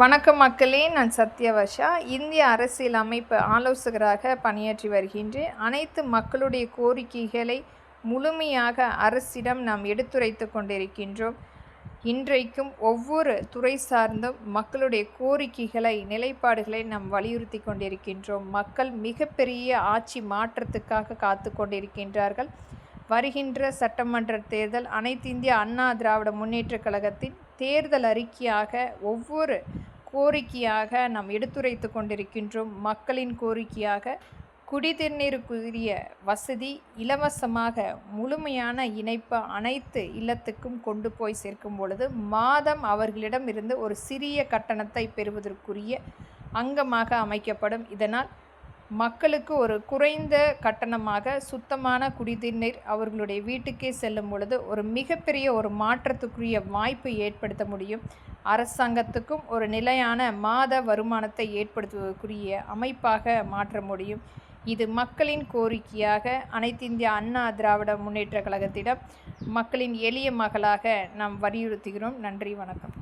வணக்கம் மக்களே நான் சத்யவஷா இந்திய அரசியல் அமைப்பு ஆலோசகராக பணியாற்றி வருகின்றேன். அனைத்து மக்களுடைய கோரிக்கைகளை முழுமையாக அரசிடம் நாம் எடுத்துரைத்து கொண்டிருக்கின்றோம். இன்றைக்கும் ஒவ்வொரு துறை சார்ந்தும் மக்களுடைய கோரிக்கைகளை நிலைப்பாடுகளை நாம் வலியுறுத்தி கொண்டிருக்கின்றோம். மக்கள் மிகப்பெரிய ஆட்சி மாற்றத்துக்காக காத்து கொண்டிருக்கின்றார்கள். வருகின்ற சட்டமன்ற தேர்தல் அனைத்து இந்திய அண்ணா திராவிட முன்னேற்றக் கழகத்தின் தேர்தல் அறிக்கையாக ஒவ்வொரு கோரிக்கையாக நாம் எடுத்துரைத்து கொண்டிருக்கின்றோம். மக்களின் கோரிக்கையாக குடிதண்ணீருக்குரிய வசதி இலவசமாக முழுமையான இணைப்பு அனைத்து இல்லத்துக்கும் கொண்டு போய் சேர்க்கும் பொழுது மாதம் அவர்களிடம் இருந்து ஒரு சிறிய கட்டணத்தை பெறுவதற்குரிய அங்கமாக அமைக்கப்படும். இதனால் மக்களுக்கு ஒரு குறைந்த கட்டணமாக சுத்தமான குடிநீர் அவர்களுடைய வீட்டுக்கே செல்லும் பொழுது ஒரு மிகப்பெரிய ஒரு மாற்றத்துக்குரிய வாய்ப்பு ஏற்படுத்த முடியும். அரசாங்கத்துக்கும் ஒரு நிலையான மாத வருமானத்தை ஏற்படுத்துவதற்குரிய அமைப்பாக மாற்ற முடியும். இது மக்களின் கோரிக்கையாக அனைத்திந்திய அண்ணா திராவிட முன்னேற்ற கழகத்திடம் மக்களின் எளிய மகளாக நாம் வலியுறுத்துகிறோம். நன்றி வணக்கம்.